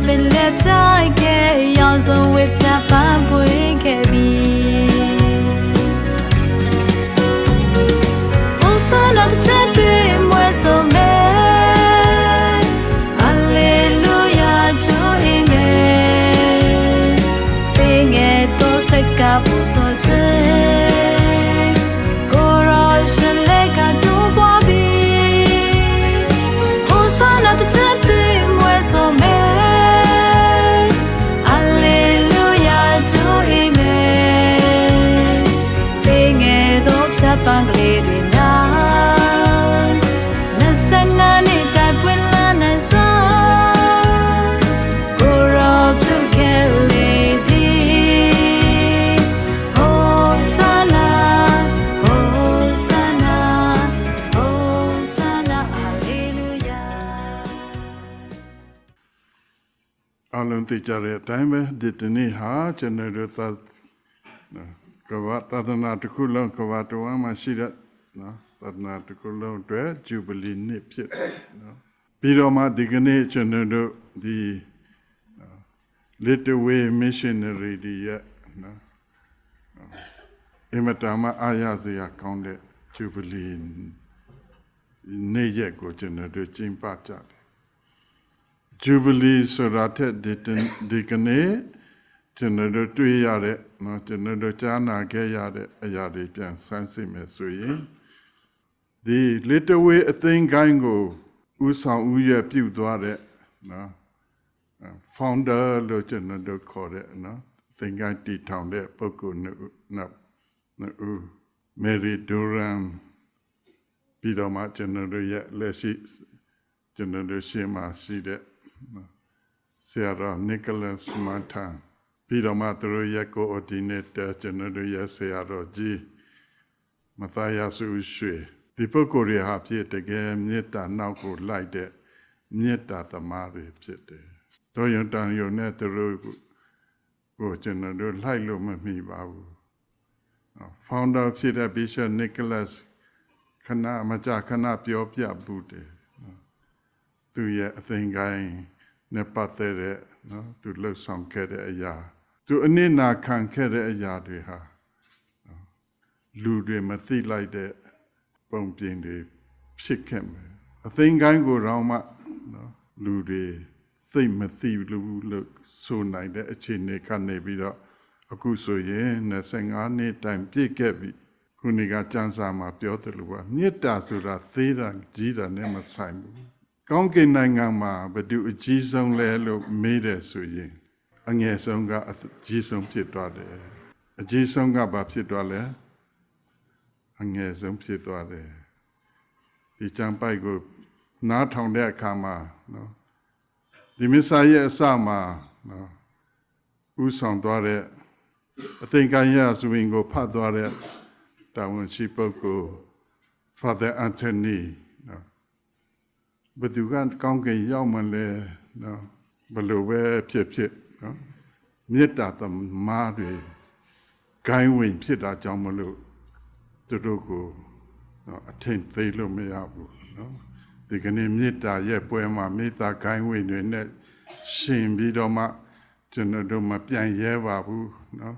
Open lips I get yours with that bamboo can be သိကြတဲ့အတိုင်းပဲဒီတနေ့ဟာကျွန်တော်တို့သနော်ကဘာတသနာတစ်ခုလုံးကဘာတော်မှာရှိတဲ့နော်သဒနာတစ်ခုလုံးအတွက်ဂျူဘလီနှစ်ဖြစ်တယ်နော်ပြီးတော့မှဒီကနေ့ကျွန်တော်တို့ဒီ Little Way Missionary တွေရဲ့နော်အင်မတန်မှအားရစရာကောင်းတဲ့ဂျူဘလီနေ့ရက်ကိုကျွန်တော်တို့ကျင်းပကြတယ် Jubilee ဆိုတာထက်ဒီဒီကနေ့ကျွန်တော်တို့တွေ့ရတဲ့နော်ကျွန်တော်တို့ကြားနာခဲ့ရတဲ့အရာတွေပြန်ဆန်းစစ်မယ်ဆိုရင်ဒီလစ်တဝေးအသိန်းကိုင်းကိုဥဆောင်ဥရပြုသွားတဲ့နော် founder လို့ကျွန်တော်တို့ခေါ်တဲ့နော်သင်္ကန်းတည်ထောင်တဲ့ပုဂ္ဂိုလ်နှစ်ဦးနှစ်ဦးမေရီဒူရမ်ပြီးတော့မှကျွန်တော်တို့ရဲ့လက်ရှိကျွန်တော်တို့ရှေ့မှာရှိတဲ့ ဆရာတော် Nicholas Martin ပြီးတော့မှသူတို့ရဲ့ coordinator ကျွန်တော်တို့ရဲ့ဆရာတော်ကြီးမသားရစုရွှေဒီပုဂ္ဂိုလ်တွေဟာဖြစ်တကယ်မေတ္တာနောက်ကိုလိုက်တဲ့မေတ္တာသမားတွေဖြစ်တယ်။တို့ယုံတန်ယုံနဲ့သူတို့ကိုကျွန်တော်တို့လိုက်လို့မမိပါဘူး။ founder ဖြစ်တဲ့ Bishop Nicholas ခဏမကြခဏပြောပြဘူးတယ်နော် သူရဲ့အသင်္ကိုင်းနဲ့ပတ်သက်တဲ့နော်သူလှုပ်ဆောင်ခဲ့တဲ့အရာ သူအနစ်နာခံခဲ့တဲ့အရာတွေဟာနော်လူတွေမသိလိုက်တဲ့ပုံပြင်တွေဖြစ်ခဲ့မယ်အသင်္ကိုင်းကိုတော့မှနော်လူတွေသိမသိဘူးလို့ဆိုနိုင်တဲ့အခြေအနေကနေပြီးတော့အခုဆိုရင်25နှစ်တိုင်ပြည့်ခဲ့ပြီခုနေကစံစာမှာပြောတယ်လို့ပါမေတ္တာဆိုတာသေးတာကြီးတာနဲ့မဆိုင်ဘူး ကောင်းကင်နိုင်ငံမှာဘယ်သူအကြီးဆုံးလဲလို့မေးတယ်ဆိုရင် အငယ်ဆုံးကအကြီးဆုံးဖြစ်သွားတယ်အကြီးဆုံးကဘာဖြစ်သွားလဲအငယ်ဆုံးဖြစ်သွားတယ်ဒီကြံပိုက်ကိုနားထောင်တဲ့အခါမှာနော်ဒီမစ္ဆာရဲ့အစမှာနော်ဥဆောင်သွားတဲ့အသင်္ကန်းရဆိုရင်ကိုဖတ်သွားတဲ့တာဝန်ရှိပုဂ္ဂိုလ် Father Anthony နော် ဘယ်သူကကောင်းကင်ရောက်မှလဲနော်ဘယ်လိုပဲဖြစ်ဖြစ်နော်မေတ္တာသမားတွေဂိုင်းဝင်ဖြစ်တာကြောင့်မလို့သူတို့ကိုနော်အထင်သေးလို့မရဘူးနော်ဒီကနေ့မေတ္တာရဲ့ပွဲမှာမေတ္တာဂိုင်းဝင်တွေနဲ့ရှင်ပြီးတော့မှကျွန်တော်တို့မပြန်ရဲပါဘူးနော်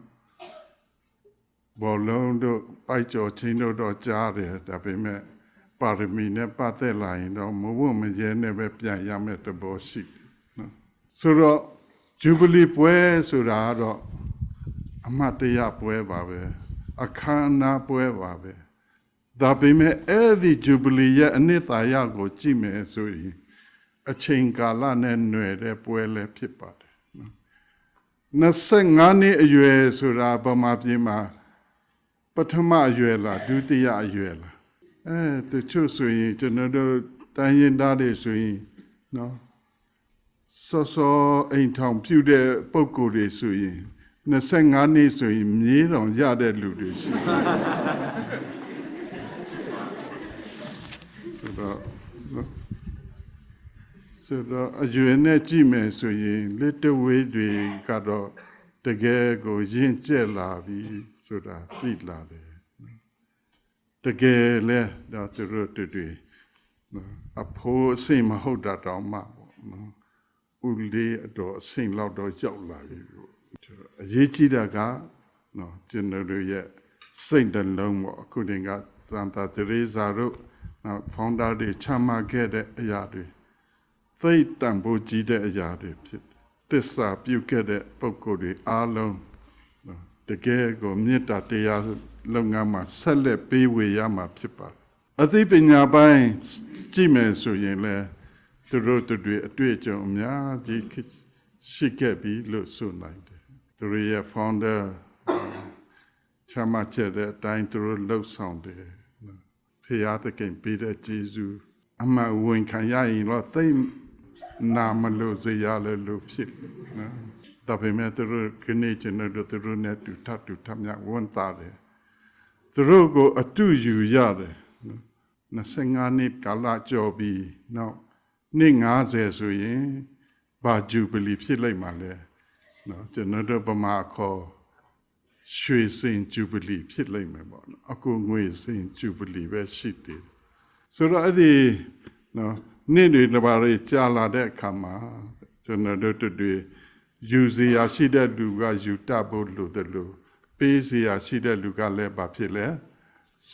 ဘောလုံးတို့ပိုက်ကြော်ချင်းတို့တော့ကြားတယ်ဒါပေမဲ့ ပါရမီနဲ့ပတ်သက်လာရင်တော့မဝတ်မရဲနဲ့ပဲပြန်ရမယ်တဘောရှိတယ်နော်ဆိုတော့ဂျူဘလီပွဲဆိုတာကတော့အမတ်တရားပွဲပါပဲအခမ်းအနားပွဲပါပဲဒါပေမဲ့အဲ့ဒီဂျူဘလီရဲ့အနှစ်သာရကို ကြည့်မယ်ဆိုရင်အချိန်ကာလနဲ့ຫນွယ်တဲ့ပွဲလည်းဖြစ်ပါတယ်နော်25နှစ်အရွယ်ဆိုတာဗမာပြည်မှာပထမအရွယ်လားဒုတိယအရွယ်လား အဲတချို့ဆိုရင်ကျွန်တော်တို့တိုင်းရင်သားတွေဆိုရင်နော်စောစောအိမ်ထောင်ပြုတဲ့ပုံကိုယ်တွေဆိုရင်25နှစ်ဆိုရင်မြေးတော်ရတဲ့လူတွေရှိတယ်ဆိုတော့နော်ဆိုတော့အရွယ်နဲ့ကြည့်မယ်ဆိုရင်လက်တဝေးတွေကတော့တကယ်ကိုရင့်ကျက်လာပြီဆိုတာသိလာတယ်နော် တကယ်လဲတော့သူတို့တွေ့တွေ့နော်အဖိုးအစိမ်မဟုတ်တာတောင်မှပေါ့နော်ဦးလေးအတော်အဆင့်လောက်တော့ရောက်လာပြီပေါ့အရေးကြီးတာကနော်ကျွန်တော်တို့ရဲ့စိတ်တစ်လုံးပေါ့အခုတင်ကသံသာတရေဇာတို့နော်ဖောင်ဒါတွေချမှတ်ခဲ့တဲ့အရာတွေသိတ်တန်ဖို့ကြီးတဲ့အရာတွေဖြစ်တယ်သစ္စာပြုခဲ့တဲ့ပုဂ္ဂိုလ်တွေအားလုံးနော် တကယ်ကိုမေတ္တာတရားလုပ်ငန်းမှာဆက်လက်ပေးဝေရမှာဖြစ်ပါတယ်အသိပညာပိုင်းကြည့်မယ်ဆိုရင်လည်းသူတို့တို့တွေအတွေ့အကြုံအများကြီးရှိခဲ့ပြီလို့ဆိုနိုင်တယ်သူတို့ရဲ့ founder ချမ်းမချက်တဲ့အတိုင်းသူတို့လှုပ်ဆောင်တယ်နော်ဖရာသခင်ပေးတဲ့ကျေးဇူးအမှန်ဝင်ခံရရင်တော့သိပ်နာမလို့စေရလဲလို့ဖြစ်နော် ဒါပေမဲ့သူတို့ခဏချင်းတို့သူတို့နဲ့တူထပ်တူထပ်မြဝန်သားတယ်သူတို့ကိုအတူယူရတယ်နော်25နှစ်ကာလကျော်ပြီးနောက်နှစ်90ဆိုရင်ဘာဂျူဘလီဖြစ်လိုက်မှလဲနော်ကျွန်တော်တို့ပမာခေါ်ရွှေစင်ဂျူဘလီဖြစ်လိမ့်မယ်ပေါ့နော်အခုငွေစင်ဂျူဘလီပဲရှိတယ်ဆိုတော့အဲ့ဒီနော်နေ့တွေတစ်ပါးလေးကြာလာတဲ့အခါမှာကျွန်တော်တို့တို့ တွေယူစီယာရှိတဲ့လူကယူတတ်ဖို့လိုတယ်လို့ပေးစီယာရှိတဲ့လူကလည်းဘာဖြစ်လဲ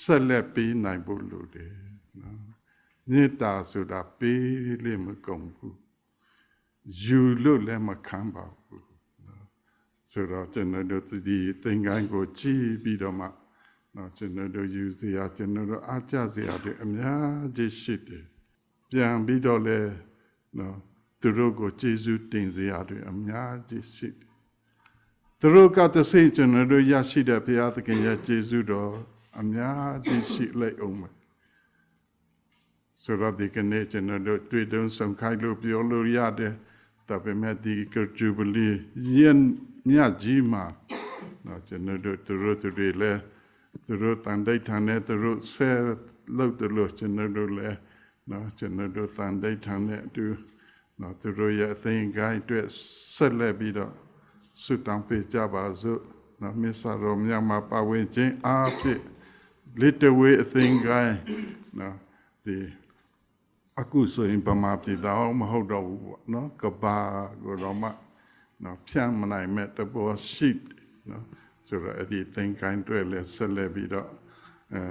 ဆက်လက်ပေးနိုင်ဖို့လိုတယ်နော်မေတ္တာဆိုတာပေးလို့မကုန်ဘူးယူလို့လည်းမခံပါဘူးဆိုတော့ကျွန်တော်တို့ဒီသင်္ကန်းကိုကြည့်ပြီးတော့မှနော်ကျွန်တော်တို့ယူစရာကျွန်တော်တို့အားကြစရာတွေအများကြီးရှိတယ်ပြန်ပြီးတော့လဲနော် သူတို့ကိုကျေးဇူးတင်စရာတွေအများကြီးရှိတယ်သူတို့ကတဆိတ်ကျွန်တော်တို့ရရှိတဲ့ဘုရားသခင်ရဲ့ကျေးဇူးတော်အများကြီးရှိလိုက်အောင်မယ်ဆိုတော့ဒီကနေ့ကျွန်တော်တို့တွေ့တုံးဆောင်ခိုင်းလို့ပြောလို့ရတယ်ဒါပေမဲ့ဒီကဂျူဘလီယင်မြတ်ကြီးမှာတော့ကျွန်တော်တို့သူတို့သူတွေလည်းသူတို့တန်တိတ်ထန်နဲ့သူတို့ဆဲလောက်တယ်လို့ကျွန်တော်တို့လည်းနော်ကျွန်တော်တို့တန်တိတ်ထန်နဲ့အတူ နော်သူတို့ရဲ့အသိငိုင်းအတွက်ဆက်လက်ပြီးတော့ဆုတောင်းပေးကြပါစို့နော်မစ္စရောမြတ်မှာပါဝင်ခြင်းအားဖြင့် little way အသိငိုင်းနော်ဒီအခုဆိုရင်ဗမာပြည်သားမဟုတ်တော့ဘူးပေါ့နော်ကဘာကိုတော့မှနော်ဖြန့်မနိုင်မဲ့တဘောရှိတယ်နော်ဆိုတော့အဲ့ဒီသင်္ကိုင်းတွေလည်းဆက်လက်ပြီးတော့အဲ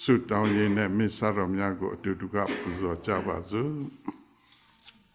ဆုတောင်းရင်းနဲ့မစ္ဆရောများကိုအတူတူကပူဇော်ကြပါစို့